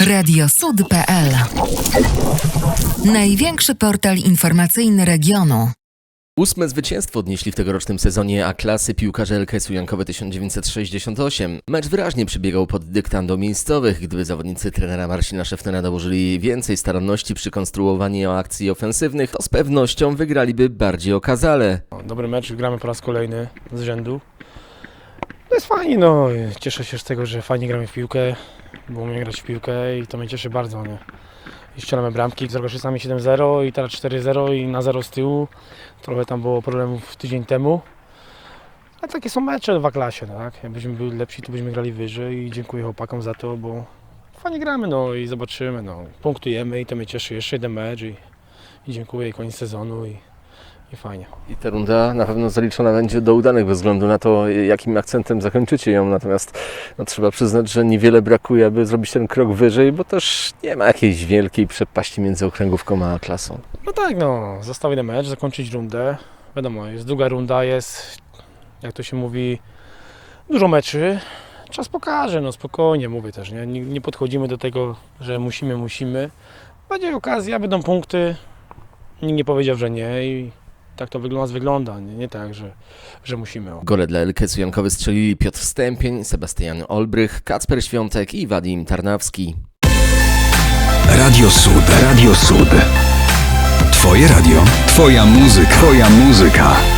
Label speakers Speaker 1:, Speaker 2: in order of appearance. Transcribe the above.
Speaker 1: Radiosud.pl Największy portal informacyjny regionu.
Speaker 2: Ósme zwycięstwo odnieśli w tegorocznym sezonie A klasy piłkarze LKS-u Jankowe 1968. Mecz wyraźnie przebiegał pod dyktando miejscowych. Gdyby zawodnicy trenera Marcina Szeftena dołożyli więcej staranności przy konstruowaniu akcji ofensywnych, to z pewnością wygraliby bardziej okazale.
Speaker 3: Dobry mecz, gramy po raz kolejny z rzędu. Jest fajnie, no. Cieszę się z tego, że fajnie gramy w piłkę, bo umiem grać w piłkę i to mnie cieszy bardzo, nie. I strzelamy bramki z Rogoszysami 7-0 i teraz 4-0 i na 0 z tyłu. Trochę tam było problemów tydzień temu. A takie są mecze w A-klasie, tak. Jakbyśmy byli lepsi, to byśmy grali wyżej i dziękuję chłopakom za to, bo fajnie gramy, no i zobaczymy, no. Punktujemy i to mnie cieszy. Jeszcze jeden mecz i, i dziękuję i koniec sezonu i, i fajnie.
Speaker 2: I ta runda na pewno zaliczona będzie do udanych bez względu na to, jakim akcentem zakończycie ją. Natomiast no, trzeba przyznać, że niewiele brakuje, aby zrobić ten krok wyżej, bo też nie ma jakiejś wielkiej przepaści między okręgówką a klasą.
Speaker 3: No tak, no, jeden mecz, zakończyć rundę. Wiadomo, jest druga runda, jest, jak to się mówi, dużo meczy. Czas pokaże, no spokojnie, mówię też, nie, nie, nie podchodzimy do tego, że musimy, musimy. Będzie okazja, będą punkty. Nikt nie powiedział, że nie i tak to wygląda, wygląda, nie, nie tak, że, że musimy.
Speaker 2: Gole dla LKS-u Jankowy strzelili Piotr Stępień, Sebastian Olbrych, Kacper Świątek i Wadim Tarnawski.
Speaker 4: Radio Sud, Radio Sud. Twoje radio, twoja muzyka, twoja muzyka.